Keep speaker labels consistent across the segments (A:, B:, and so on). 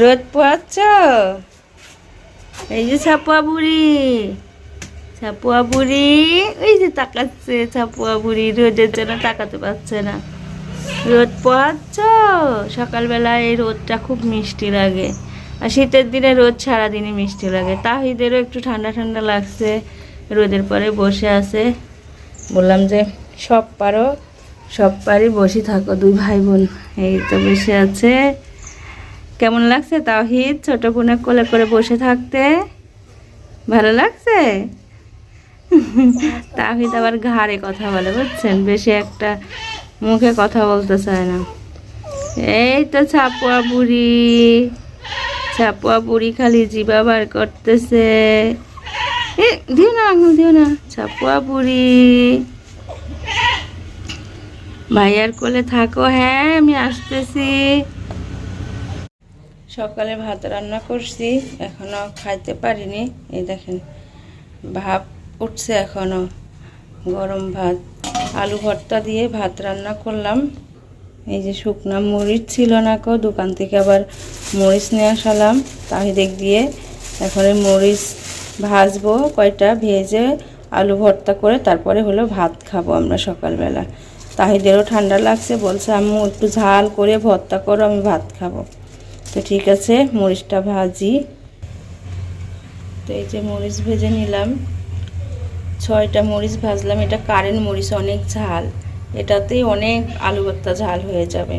A: রোদ পোয়াচ্ছ এই যে ছাপুয়া বুড়ি। ছাপুয়া বুড়ি ওই যে তাকাচ্ছে ছাপুয়া বুড়ি, রোদের জন্য তাকাতে পারছে না। রোদ পোয়াচ্ছ সকালবেলা এই রোদটা খুব মিষ্টি লাগে। আর শীতের দিনে রোদ সারাদিনই মিষ্টি লাগে। তাহিদেরও একটু ঠান্ডা ঠান্ডা লাগছে, রোদের পরে বসে আছে। বললাম যে, সব পারো, সব পারি, বসে থাকো, দুই ভাই বোন। এই তো বসে আছে। কেমন লাগছে? তাহিদ ছোট বোনের কোলে করে বসে থাকতে। ভালো লাগছে? তাহিদ আবার ঘাড়ে কথা বলে বুঝছেন? বেশি একটা মুখে কথা বলতে চায় না। এই তো ছাপুয়া বুড়ি। ছাপুয়া বুড়ি খালি জিবা বার করতেছে। এ দিও না আঙুল দিও না। ছাপুয়া বুড়ি। ভাইয়ার কোলে থাকো। হ্যাঁ আমি আসতেছি। সকালে ভাত রান্না করছি, এখনও খাইতে পারিনি। এই দেখেন, ভাপ উঠছে এখনও, গরম ভাত। আলু ভর্তা দিয়ে ভাত রান্না করলাম। এই যে শুকনা মরিচ ছিল না কো দোকান থেকে আবার মরিচ নিয়ে আসালাম। তাহিদেক দিয়ে এখন এই মরিচ ভাজবো, কয়টা ভেজে আলু ভর্তা করে তারপরে হলো ভাত খাব আমরা সকালবেলা। তাহিদেরও ঠান্ডা লাগছে, বলছে, আম্মু, একটু ঝাল করে ভর্তা করো, আমি ভাত খাব। তো ঠিক আছে, মরিচটা ভাজি। তো এই যে মরিচ ভেজে নিলাম। ছয়টা মরিচ ভাজলাম। এটা কারেন্ট মরিচ, অনেক ঝাল। এটাতেই অনেক আলু ভর্তা ঝাল হয়ে যাবে।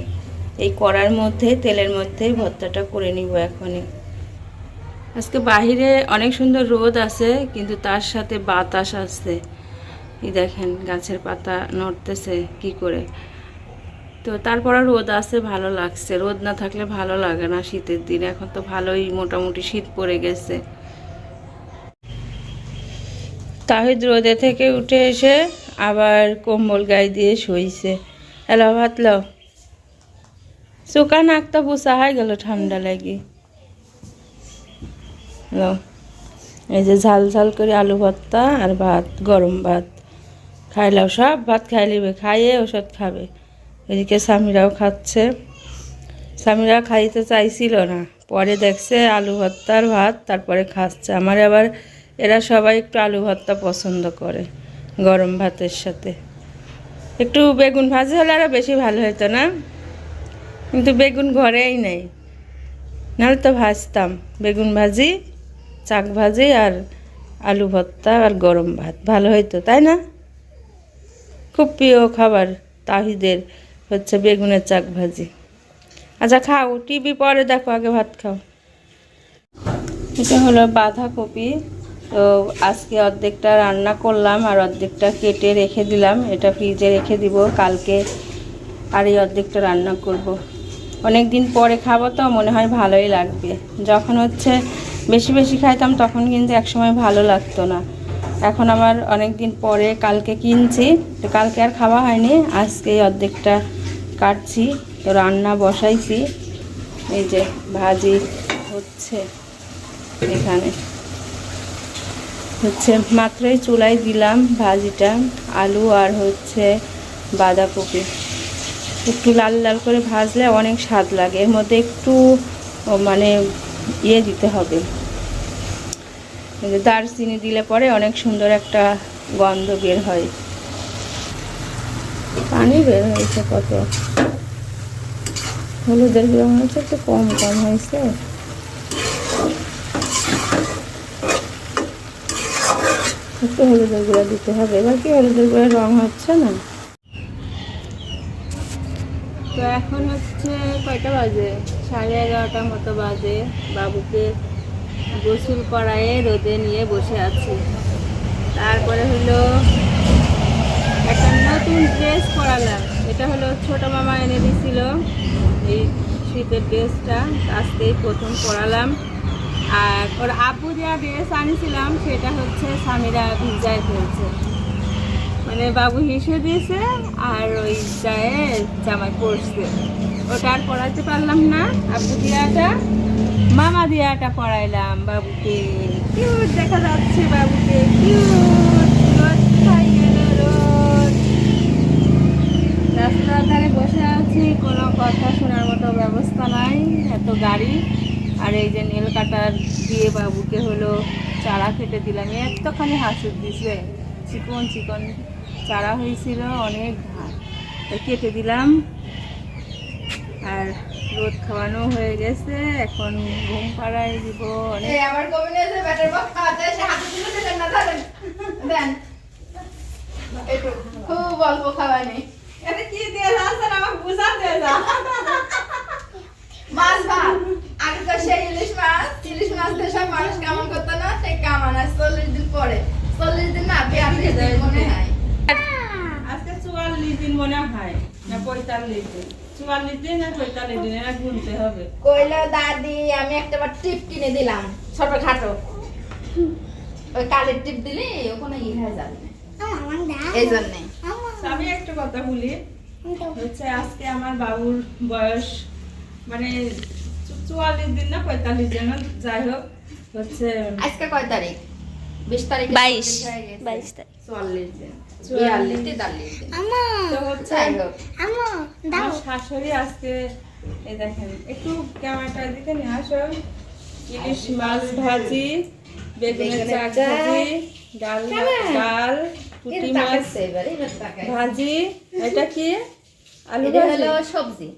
A: এই কড়ার মধ্যে, তেলের মধ্যে ভর্তাটা করে নিব এখনই। আজকে বাহিরে অনেক সুন্দর রোদ আছে, কিন্তু তার সাথে বাতাস আসছে। এই দেখেন, গাছের পাতা নড়তেছে, কি করে? তো তারপরে রোদ আছে, ভালো লাগছে। রোদ না থাকলে ভালো লাগে না শীতের দিন। এখন তো ভালোই মোটামুটি শীত পড়ে গেছে। তাহিদ রোদে থেকে উঠে এসে আবার কম্বল গায়ে দিয়ে শুইছে। এলো ভাত লাও। চোকা নাকটা বুসা হয়ে গেল ঠান্ডা লাগি। এই যে ঝাল ঝাল করে আলু ভর্তা আর ভাত, গরম ভাত। খাইলাও সব ভাত খাই লিবে, খাইয়ে ওষুধ খাবে। এদিকে স্বামীরাও খাচ্ছে। স্বামীরা খাইতে চাইছিল না। পরে দেখছে আলু ভর্তার ভাত, তারপরে খাচ্ছে। আমার আবার এরা সবাই একটু আলু ভর্তা পছন্দ করে গরম ভাতের সাথে। একটু বেগুন ভাজি হলে আরও বেশি ভালো হতো না? কিন্তু বেগুন ঘরেই নেই। নাহলে তো ভাজতাম। বেগুন ভাজি, চাক ভাজি আর আলু ভর্তা আর গরম ভাত। ভালো হইতো, তাই না? খুব প্রিয় খাবার তাহিদের। হচ্ছে বেগুনের চাক ভাজি। আচ্ছা খাও, টিভি পরে দেখো, আগে ভাত খাও। এটা হলো বাঁধাকপি। তো আজকে অর্ধেকটা রান্না করলাম আর অর্ধেকটা কেটে রেখে দিলাম। এটা ফ্রিজে রেখে দিব, কালকে আর এই অর্ধেকটা রান্না করব। অনেক দিন পরে খাব তো, মনে হয় ভালোই লাগবে। যখন হচ্ছে বেশি বেশি খাইতাম, তখন কিন্তু একসময় ভালো লাগতো না। এখন আমার অনেক দিন পরে কালকে কিনছি, তো কালকে আর খাওয়া হয়নি। আজকে অর্ধেকটা কাটছি, তো রান্না বসাইছি। এই যে ভাজি হচ্ছে এখানে। হচ্ছে মাত্রই চুলায় দিলাম ভাজিটা, আলু আর হচ্ছে বাঁধাকপি। একটু লাল লাল করে ভাজলে অনেক স্বাদ লাগে, এর মধ্যে একটু মানে ইয়ে দিতে হবে। দারচিনি দিলে পরে অনেক সুন্দর একটা গন্ধ বের হয়। পানি বের হয়েছে কত? হলুদের গুঁড়ো হচ্ছে একটু কম কম হয়েছে। একটু হলুদের গুঁড়া দিতে হবে। এবার কি হলুদের গুঁড়া রং হচ্ছে না? তো এখন হচ্ছে কয়টা বাজে? সাড়ে এগারোটার মতো বাজে। বাবুকে গোসল করায়ে রোদে নিয়ে বসে আছি। তারপরে হলো নতুন ড্রেস পরালাম। এটা হলো ছোট মামা এনে দিছিল। এই শীতের ড্রেসটা আজকেই প্রথম পরালাম। আর ওর আব্বু দেওয়া ড্রেস আনিছিলাম, সেটা হচ্ছে স্বামীরা ভিজায় ফেলছে। মানে বাবু হিসে দিয়েছে, আর ওই যায় জামাই পড়ছে ওটা আর পড়াতে পারলাম না। আব্বু দিয়াটা মামা দিয়াটা পড়াইলাম বাবুকে। কিউট দেখা যাচ্ছে বাবুকে কিউট রোদ খাই গেল রোদ রাস্তার ধারে বসে আছি, কোনো কথা শোনার মতো ব্যবস্থা নাই, এত গাড়ি। আর এই যে নীল কাটার দিয়ে বাবুকে হলো চারা কেটে দিলাম এতখানি হাসুর দিছে। চিকন চিকন চারা হয়েছিল, অনেক ধান কেটে দিলাম। আর রোদ খাওয়ানো হয়ে গেছে, এখন ঘুম পাড়ায় দিব, অনেক
B: খুব অল্প খাওয়া নেই।
A: এটা কি দিয়ে যাচ্ছেন আমাকে বুঝাতে যা।
B: মাছ ভাত। আগে তো সেই ইলিশ মাছ ইলিশ মাছ দিয়ে সব মানুষ কেমন করতো না সেই কামান আজ চল্লিশ দিন পরে। চল্লিশ দিন না বিয়াল্লিশ দিন মনে হয়
A: আজকে চুয়াল্লিশ দিন মনে হয় না পঁয়তাল্লিশ দিন?
B: কইলো দাদি আমি একটা বার টিপ কিনে দিলাম ছোট খাটো ওই কালের টিপ দিলে ওখানে ই হয়ে যাবে। এই জন্যে।
A: আমি একটা কথা বলি। হচ্ছে আজকে আমার বাবুর বয়স মানে চুয়াল্লিশ দিন না পঁয়তাল্লিশ দিন যাই হোক হচ্ছে
B: আজকে কয় তারিখ? বিশ তারিখ
C: বাইশ। বাইশ তারিখ।
B: চুয়াল্লিশ দিন।
A: চুয়াল্লিশ।
B: তেতাল্লিশ
A: তো হচ্ছে
B: যাই হোক।
A: আমার শাশুড়ি আজকে এই দেখেন একটু ক্যামেরাটার দিকে নিয়ে আসো। ইলিশ মাছ ভাজি বেগুনের ডাল পুঁটি মাছ। ভাজি এটা কি? আলু
B: হলো সবজি।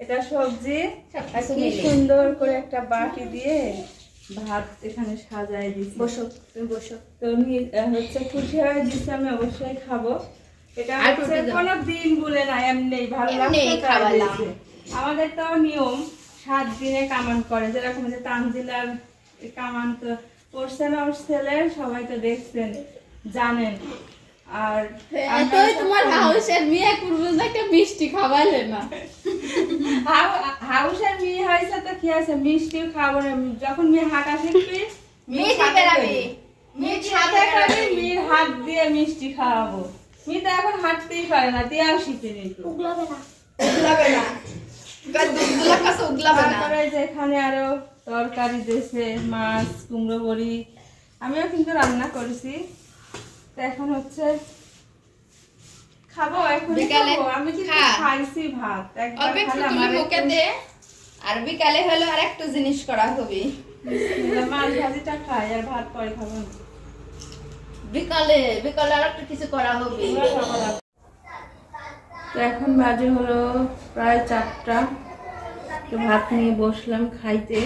A: এটা সবজি। কি সুন্দর করে একটা বাটি দিয়ে ভাত এখানে সাজায় দিছি।
B: বসো তুমি বসো।
A: তো হচ্ছে খুশি হয়ে দিচ্ছে আমি অবশ্যই খাব। এটা হচ্ছে কোনো দিন বলে না এমনি ভালো লাগছে। আমাদের তো নিয়ম সাত দিনে কামান করে। যেরকম যে তানজিলার কামান তো করছে না ওর ছেলে সবাই তো দেখছেন জানেন। আর আমরা
B: এতই
A: সব
B: তোমার হাউসের মেয়ে করব একটা মিষ্টি খাওয়াইলে না
A: হাউসের মেয়ে হয়েছে তো কি আছে? মিষ্টিও খাব না। যখন মেয়ে হাঁটা শিখবি সাথে মেয়ের হাত দিয়ে মিষ্টি খাওয়াবো। মেয়ে তো এখন হাঁটতেই পারে না দিয়াও শিখেনি তো।
B: উগলাবে না। উগলাবে না।
A: তারপরে যে এখানে আরও তরকারি দিয়েছে মাছ কুমড়ো বড়ি আমিও কিন্তু রান্না করেছি। এখন হচ্ছে খাব এখন
B: বিকালে
A: আমি কিন্তু খাইছি ভাত। একবার
B: অল্প একটু তুলে
A: আমার
B: মুখে দে। আর বিকালে হলো আর একটু জিনিস করা হবে।
A: মাছ ভাজিটা খাই আর ভাত পরে খাব
B: বিকালে বিকালে আর একটু কিছু করা হবে।
A: তো এখন বাজে হলো প্রায় চারটা। তো ভাত নিয়ে বসলাম খাইতে।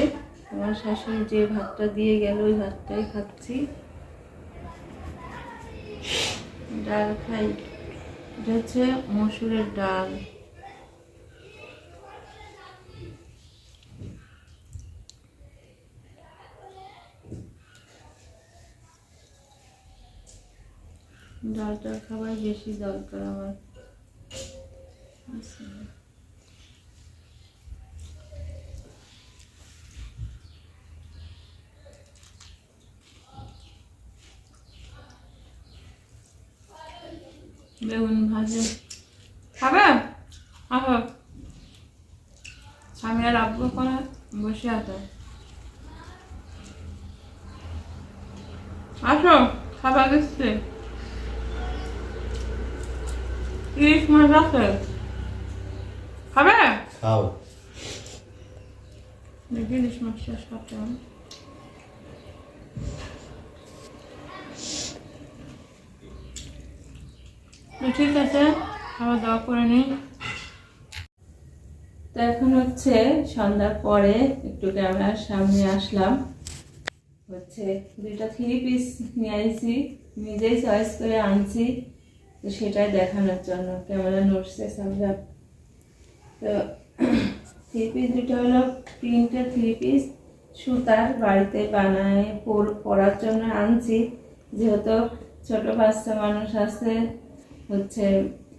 A: আমার শাশুড়ি যে ভাতটা দিয়ে গেল ওই ভাতটাই খাচ্ছি। ডাল খাই। এটা হচ্ছে মসুরের ডাল। ডালটা খাবার বেশি দরকার আমার। বেগুন ভাজে খাবে আসো স্বামী আর আব্বু বসে আছে আসো খাবার দিচ্ছে ইলিশ মাছ আছে খাবে
D: খাও
A: দেখি ইলিশ মাছটা সাথে আমি। ঠিক আছে, খাওয়া দাওয়া করে নিই। তো এখন হচ্ছে সন্ধ্যার পরে একটু ক্যামেরার সামনে আসলাম। হচ্ছে দুইটা থ্রি পিস নিয়ে আইছি, নিজেই চয়েস করে আনছি, তো সেটাই দেখানোর জন্য, ক্যামেরা নড়ছে সামনে তো থ্রি পিস দুটো হলো, তিনটে থ্রি পিস সুতার বাড়িতে বানায়, পর পরার জন্য আনছি। যেহেতু ছোট বাচ্চা মানুষ আছে হচ্ছে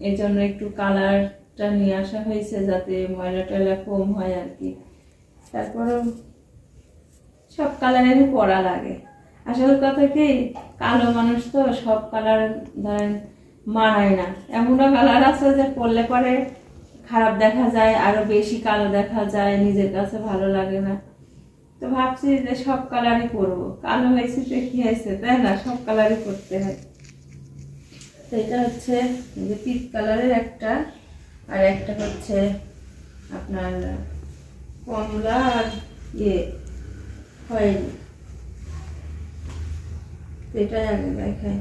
A: এই জন্য একটু কালারটা নিয়ে আসা হয়েছে যাতে ময়লা টয়লা কম হয় আর কি। তারপরও সব কালারেরই পরা লাগে। আসল কথা কি, কালো মানুষ তো সব কালার ধরেন মানায় না। এমনও কালার আছে যে পরলে পরে খারাপ দেখা যায়, আরও বেশি কালো দেখা যায়, নিজের কাছে ভালো লাগে না। তো ভাবছি যে সব কালারই পরবো। কালো হয়েছে তো কি হয়েছে, তাই না? সব কালারই পরতে হয়। তো এটা হচ্ছে যে পিচ কালারের একটা, আর একটা হচ্ছে আপনার কমলা আর ইয়ে হয়নি। এটাই আগে দেখাই।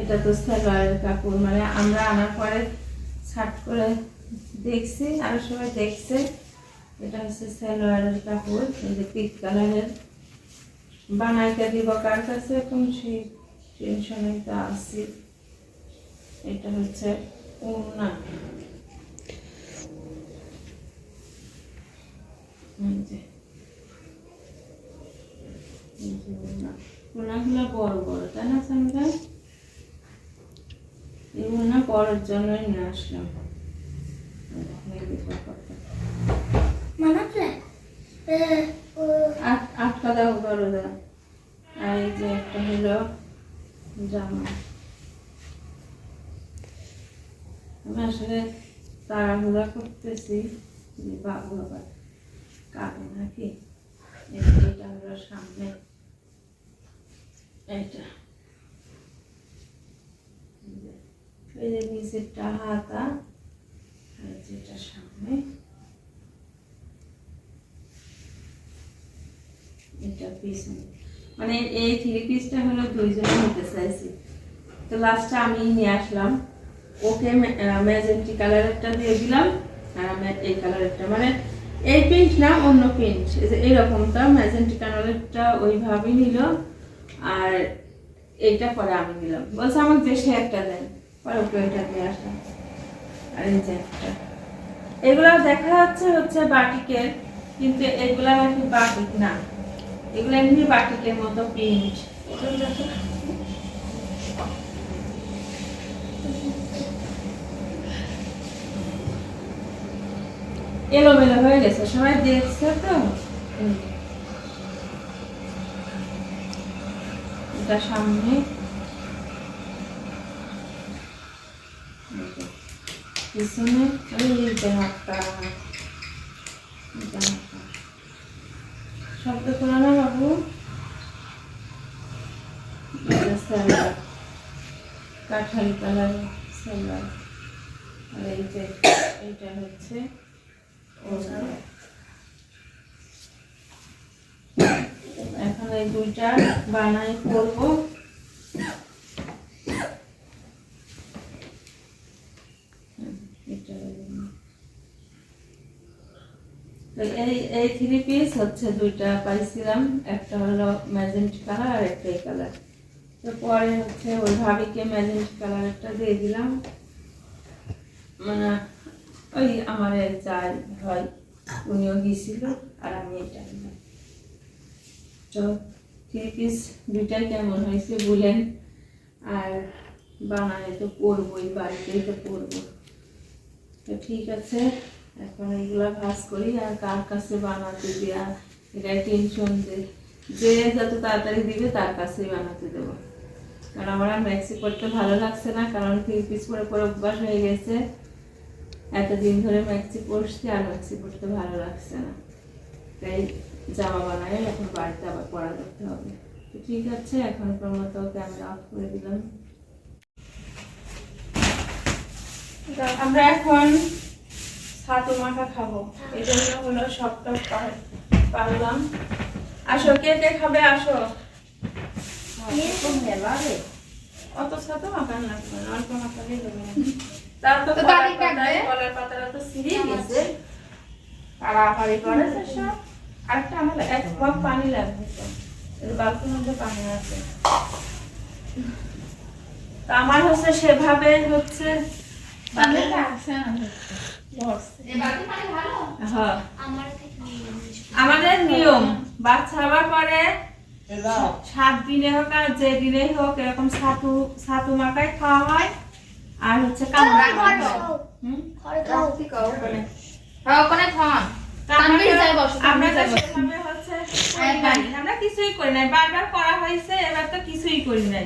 A: এটা তো সালোয়ারের কাপড় মানে আমরা আনার পরে ছাট করে দেখছি, আর সবাই দেখছে। এটা হচ্ছে সালোয়ারের কাপড়, এই যে পিক কালারের বানাইতে দিব কার কাছে? এখন সেই টেনশনে তো আছি। এটা হচ্ছে ওনা এই যে। এই যে ওড়না। ওড়নাগুলো বড় বড় তাই না সামিরা? এই ওড়না বড়োর জন্যই নিয়ে আসলাম। এই দেখো কত। আট- দাও। আর এই যে একটা হলো জামা। আমি আসলে তাড়াহুড়া করতেছি বাবু আবার নাকি? এটা হলো সামনে নিচেরটা হাতা, আর যেটা সামনে, এটা পিছনে। মানে এই থ্রি পিসটা হলো দুইজনে নিতে চাইছি। তো লাস্টে আমি নিয়ে আসলাম। ওকে ম্যাজেন্টি কালারেরটা দিয়ে দিলাম। আর আমি এই কালারেরটা মানে এই প্রিন্ট না, অন্য প্রিন্ট এইরকমটা ম্যাজেন্টি কালারেরটা ওইভাবেই নিল। আর এইটা পরে আমি নিলাম। বলছে যে সে একটা দেন। পরে ওকে এটা দিয়ে আসলাম। আর এই যে একটা। এগুলো দেখা যাচ্ছে হচ্ছে বাটিকের, কিন্তু এগুলা নাকি বাটিক না। এগুলো এমনি বাটিকের মতো প্রিন্ট এলোমেলো হয়ে গেছে সবাই দেখছে তো। এটা সামনে। শব্দ করো বাবু কাঠালি কালার সালোয়ার আর এই যে এইটা হচ্ছে। এখন এই দুইটা বানাই করব। এই এই থ্রি পিস হচ্ছে দুইটা পাইছিলাম। একটা হলো ম্যাজেন্ট কালার আর একটা এই কালার তো পরে হচ্ছে ওই ভাবিকে ম্যাজেন্ট কালার একটা দিয়ে দিলাম। মানে ওই আমার চাই হয়, উনিও গিয়েছিল আর আমি এটা তো থ্রি পিস দুইটাই কেমন হয়েছে বলেন। আর বানায় তো পরবই বাড়িতেই তো পরবো তো ঠিক আছে, এখন এগুলা ভাজ করি আর কার কাছে বানাতে দেওয়া এটাই টেনশন যে যে যত তাড়াতাড়ি দিবে তার কাছেই বানাতে দেবো। কারণ আমার ম্যাক্সি পরতে ভালো লাগছে না, কারণ থ্রি পিস পরে পরে অভ্যাস হয়ে গেছে। এতদিন ধরে ম্যাক্সি পরছি আর ম্যাক্সি পরতে ভালো লাগছে না। তাই জামা বানাই এখন বাড়িতে আবার পরা করতে হবে। তো ঠিক আছে এখন মতো ক্যামেরা অফ করে দিলাম। আমরা এখন ছাতু মাখা খাব। এই জন্য হলো সবটা পার- পারলাম। আসো কে কে খাবে? আসো। অত ছাতু মাখান লাগবে না অল্প মাখালেই হবে তো
B: তো কাটবে?
A: কলার পাতাটা তো ছিঁড়ে গেছে। পাড়াপাড়ি করেছে সব। আরেকটা আমার এক মগ পানি লাগবে তো। এই বালতির মধ্যে পানি আছে। তো আমার হচ্ছে সেভাবে হচ্ছে
B: ভালো?
A: হ্যাঁ। আমাদের নিয়ম বাচ্চা হওয়ার পরে সাত দিনে হোক আর যে দিনেই হোক এরকম ছাতু ছাতু মাখাই খাওয়া হয়। আর হচ্ছে আমরা কিছুই করি নাই। বারবার করা হয়েছে এবার তো কিছুই করি নাই।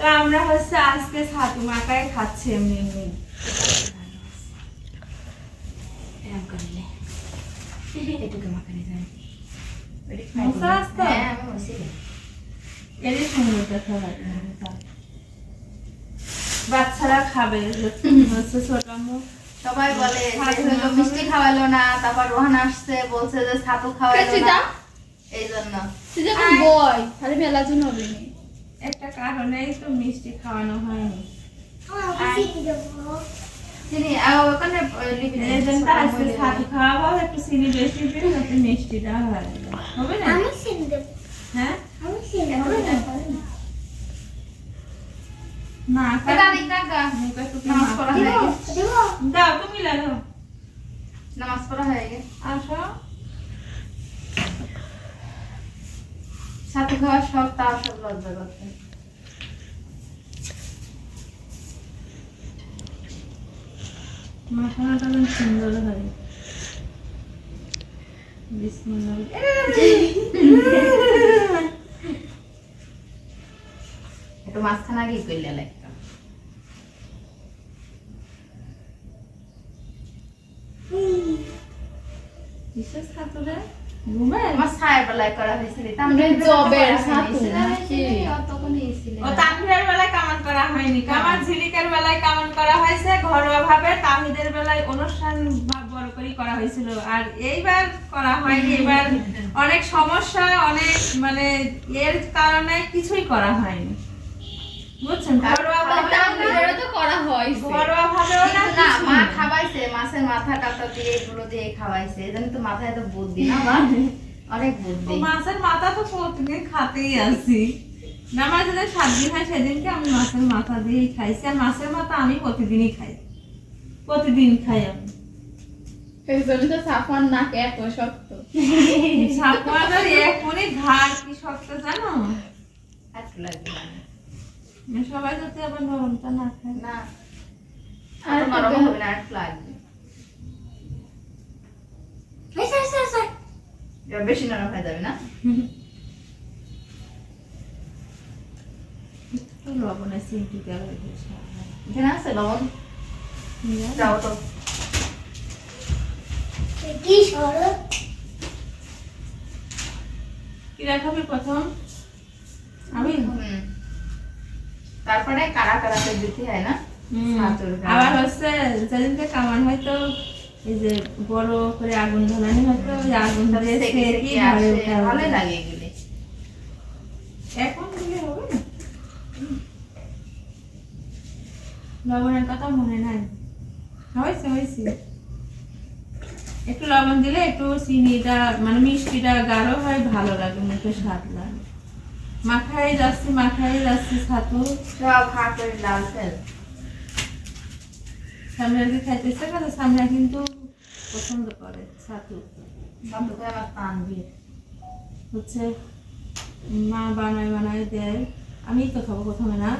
A: তো আমরা হচ্ছে আজকে ছাতু মাখাই খাচ্ছি এমনি এমনি। মশা আসতো?
B: হ্যাঁ আমি বসি
A: এরই সুন্দর খাবার বাচ্চারা খাবে। ছোট
B: সবাই বলে। মিষ্টি খাওয়ালো না। তারপর রোহান আসছে বলছে যে ছাতু খাওয়ালো না। এই জন্য
C: তুই যখন মেলা জন্য হবে
A: একটা কারণেই তো মিষ্টি খাওয়ানো হয়নি
B: চিনি ওখানে
A: ছাতু খাওয়াবো একটু চিনি বেশি দিন মিষ্টিটা হয়। হবে না? হ্যাঁ? মুখে একটু
B: গেছে।
A: দাও তুমি লাগো
B: নামাজ পড়া হয়ে গেছে।
A: আসো।
B: সাথে খাওয়ার শখ তাও সব লজ্জা করতে
A: মাখানাটা বেশ সুন্দর হয়। বিসমিল্লাহ।
B: মাঝখানে করলে লাগতো
A: বিশেষ খাতুরে
B: আমার ছায়ের বেলায় করা হয়েছিল।
C: মানে জবের ছাতু
B: নাকি?
C: নাকি?
B: অতক্ষণ এসেছিল
A: ও তানভীরের বেলায় কামান করা হয়নি। কামান ঝিলিকের বেলায় কামান করা হয়েছে। ঘরোয়া ভাবে তাহিদের বেলায় অনুষ্ঠান বড় করে করা হয়েছিল। আর এইবার করা হয়নি। এবার অনেক সমস্যা অনেক মানে এর কারণে কিছুই করা হয়নি। বুঝছেন?
C: তো করা হয়
A: ঘরোয়া ভাবেও না
B: কিন্তু না
A: কিছুই
B: মা খাওয়াইছে মাছের মাথা দিয়ে এগুলো দিয়ে খাওয়াইছে। এই তো মাথায় তো বুদ্ধি না মা? অনেক বুদ্ধি।
A: মাছের মাথা তো প্রতিদিন খাতেই আছি। না আমার যেদিন সাত দিন হয় সেদিনকে আমি মাছের মাথা দিয়েই খাইছি। আর মাছের মাথা আমি প্রতিদিনই খাই। প্রতিদিন খাই আমি।
C: এই জন্য তো সাফান নাক এত শক্ত।
A: সাপোয়াটার এখনই ঘাড় কি শক্ত জানো?
B: না।
A: সবাই যদি আবার নরমটা না খায়।
B: না।
C: আর
B: আর নরম হবে না একটু লাগবে। বেশি নরম হয়ে যাবে না?
A: একটু লবণের চিমটি দেওয়া
B: এখানে আছে লবণ? যাও তো।
A: কি রাখাবি প্রথম? আমি
B: হুম। তারপরে কারা দিতে হয় না।
A: আবার হচ্ছে যেদিনকে কামান হয়তো এই যে বড় করে আগুন ধরানি হয়তো ওই
B: আসে,
A: উঠে
B: ভালো লাগে এগুলি।
A: এখন দিলে হবে? না লবণের কথা মনে নাই। হয়েছে হয়েছে। একটু লবণ দিলে একটু চিনিটা মানে মিষ্টিটা গাঢ় হয় ভালো লাগে মুখে স্বাদ লাগে। মাখাই যাচ্ছি মাখাই যাচ্ছি ছাতু।
B: সব খা করে লাল ফেল
A: সামনে খাইতে ইচ্ছা করে সামনে কিন্তু পছন্দ করে ছাতু।
B: আমার
A: হচ্ছে মা বানায় বানায় দেয়। আমি তো খাব প্রথমে না।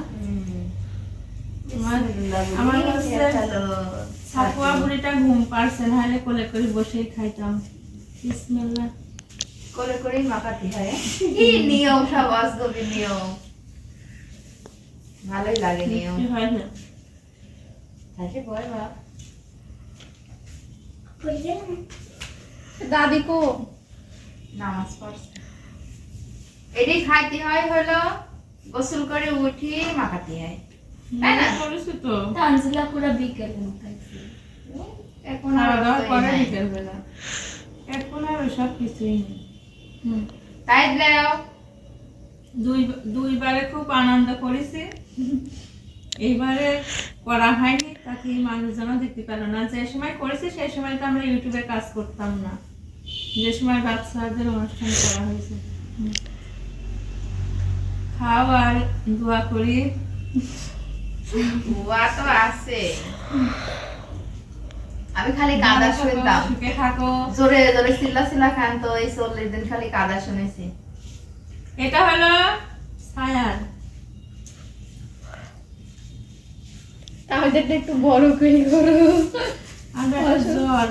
A: আমার- হচ্ছে বুড়িটা ঘুম পারছে না হলে কোলে করে বসেই খাইতাম। বিসমিল্লাহ।
B: করে করেই মাখাতে হয়? কি নিয়ম সব অজগবি নিয়ম? ভালোই লাগে নিয়ম।
A: হয় না।
B: বাপ
C: দাদি কো।
B: নামাজ পড়ছে। এটি খাইতে হয় হলো গোসল করে উঠি মাখাতে হয়। তাই না?
A: করেছি তো।
C: তানজিলা পুরো বিকেল
B: এখন আর
A: পরে বিকেল বেলা এখন আর ওসব কিছুই নেই।
B: তাই দাও।
A: দুই দুইবারে খুব আনন্দ করেছি। এইবারে করা হয়নি তাকে মানুষজনও দেখতে পেল না। যে সময় করেছি সেই সময় তো আমরা ইউটিউবে কাজ করতাম না। যে সময় বাচ্চাদের অনুষ্ঠান করা হয়েছে। হুম। খাও আর দোয়া করি।
B: বুয়া তো আছে। আমি খালি কাদা শুনতাম
A: সুখে থাকো।
B: জোরে জোরে চিল্লা চিল্লা খান তো এই চল্লিশ দিন খালি কাদা শুনেছি।
A: এটা হলো সায়ার
C: তাহলে একটু বড় করে করো।
A: আর একটা জ্বর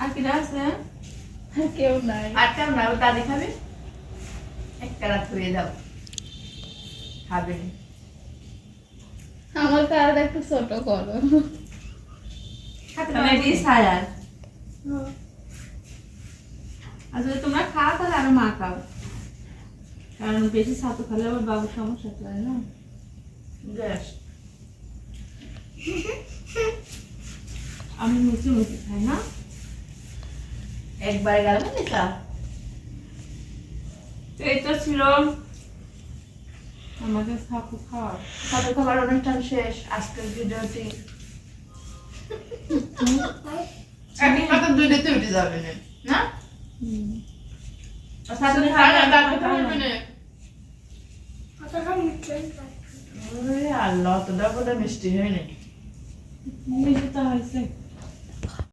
A: আর কি আছে?
C: আর কেউ নাই।
B: আর কেমন না ওটা দেখাবে? একটা রাত হয়ে দাও। খাবে। নি।
C: আমার কারণ একটু ছোট করো।
A: সায়ার আর যদি তোমরা খাও তাহলে আরও মা খাও। কারণ বেশি ছাতু খেলে আবার বাবুর সমস্যা করে না।
B: গ্যাস
A: আমি মুচি মুচি খাই না।
B: একবারে
A: এই তো ছিল। আমাদের সাপু
B: সাথে খাবার অনুষ্ঠান শেষ। আজকের ভিডিওটি একদিন দুইটাতে উঠে যাবে না। খাওয়া আল্লাহ তো ডাবটা মিষ্টি হয়। নাকি
A: মিষ্টি তো হয়েছে।